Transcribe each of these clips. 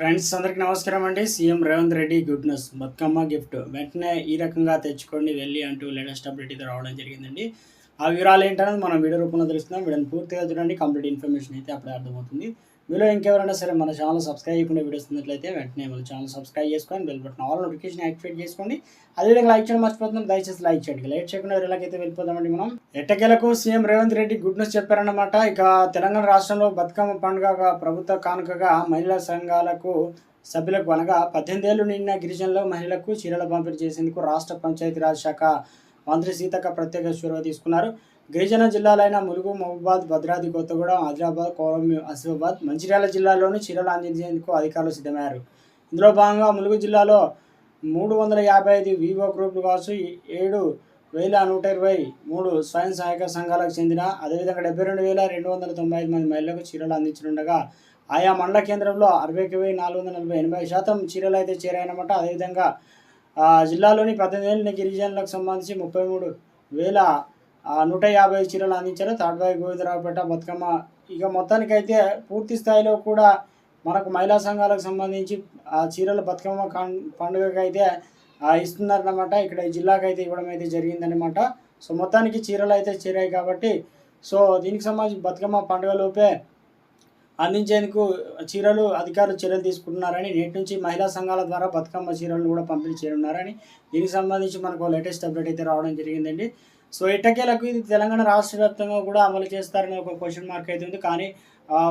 Friends అందరికి నమస్కారం అండి. CM Revanth Reddy good news. Bathukamma gift. వెంటనే ఈ రకంగా తెచ్చుకోండి వెళ్ళి అంటూ లేటెస్ట్ అప్డేట్ ఇది రావడం జరిగిందండి. ఆ వివరాలు ఏంటనేది మనం వీడియో రూపంలో తెలుస్తున్నాం వీడియోని పూర్తిగా చూడండి. కంప్లీట్ ఇన్ఫర్మేషన్ అయితే అప్పుడే అర్థమవుతుంది. మీలో ఇంకెవరైనా సరే మన ఛానల్ సబ్స్క్రైబ్ చేయకుండా వీడియోస్ ఉన్నట్లయితే వెంటనే మన ఛానల్ సబ్స్క్రైబ్ చేసుకొని bell button all notification activate చేసుకోండి. అదేవిధంగా లైక్ చేయడం మర్చిపోతున్నాం దయచేసి లైక్ చేయండి. లైక్ చేయకుండా ఎలాగైతే వెళ్ళిపోదామండి మనం. ఎట్టకేలకు CM Revanth Reddy good news చెప్పారన్నమాట. ఇక తెలంగాణ రాష్ట్రంలో బతుకమ్మ పండుగ ప్రభుత్వ కానుకగా మహిళా సంఘాలకు సభ్యులకు అనగా పద్దెనిమిది ఏళ్ళు నిండిన గిరిజనులు మహిళలకు చీరల పంపిణీ చేసేందుకు రాష్ట్ర పంచాయతీరాజ్ శాఖ మంత్రి సీతక్క ప్రత్యేక చొరవ తీసుకున్నారు. గిరిజన జిల్లాలైన ములుగు మహబూబాద్ భద్రాద్రి కొత్తగూడెం ఆదిలాబాద్ కోరం ఆసిఫాబాద్ మంచిర్యాల జిల్లాలోని చీరలు అందించేందుకు అధికారులు సిద్ధమయ్యారు. ఇందులో భాగంగా ములుగు జిల్లాలో మూడు వందల యాభై ఐదు వివో గ్రూపులు కావచ్చు ఏడు వేల నూట ఇరవై మూడు స్వయం సహాయక సంఘాలకు చెందిన అదేవిధంగా డెబ్బై రెండు వేల రెండు వందల తొంభై ఐదు మంది మహిళలకు చీరలు అందించనుండగా ఆయా మండల కేంద్రంలో అరవై వెయ్యి నాలుగు వందల నలభై ఎనభై శాతం చీరలు అయితే చేరాయన్నమాట అదేవిధంగా ఆ, జిల్లాలోని పద్దెనిమిది గిరిజనులకు సంబంధించి ముప్పై మూడు వేల నూట యాభై చీరలు అందించారు. తాడ్బాయి గోవిందరావుపేట బతుకమ్మ. ఇక మొత్తానికైతే పూర్తి స్థాయిలో కూడా మనకు మహిళా సంఘాలకు సంబంధించి ఆ చీరల బతుకమ్మ పండుగకైతే ఇస్తున్నారన్నమాట. ఇక్కడ ఈ ఇవ్వడం అయితే జరిగిందనమాట సో మొత్తానికి చీరలు అయితే చేరాయి కాబట్టి సో దీనికి సంబంధించి బతుకమ్మ పండుగలోపే అందించేందుకు చీరలు అధికారులు చర్యలు తీసుకుంటున్నారని నేటి నుంచి మహిళా సంఘాల ద్వారా బతుకమ్మ చీరలను కూడా పంపిణీ చేయనున్నారని దీనికి సంబంధించి మనకు లేటెస్ట్ అప్డేట్ అయితే రావడం జరిగిందండి. సో ఎట్టకేలకు ఇది తెలంగాణ రాష్ట్ర వ్యాప్తంగా కూడా అమలు చేస్తారని ఒక క్వశ్చన్ మార్క్ అయితే ఉంది. కానీ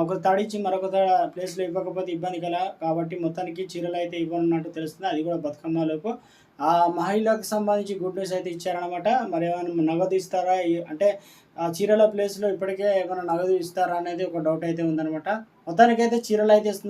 ఒక తడిచి మరొక ప్లేస్లో ఇవ్వకపోతే ఇబ్బంది కల కాబట్టి మొత్తానికి చీరలు అయితే ఇవ్వనున్నట్టు తెలుస్తుంది. అది కూడా బతుకమ్మలోపు. ఆ మహిళకు సంబంధించి గుడ్ న్యూస్ అయితే ఇచ్చారనమాట మరి ఏమైనా నగదు ఇస్తారా? అంటే ఆ చీరల ప్లేస్లో ఇప్పటికే ఏమైనా నగదు ఇస్తారా అనేది ఒక డౌట్ అయితే ఉందన్నమాట. మొత్తానికైతే చీరలు అయితే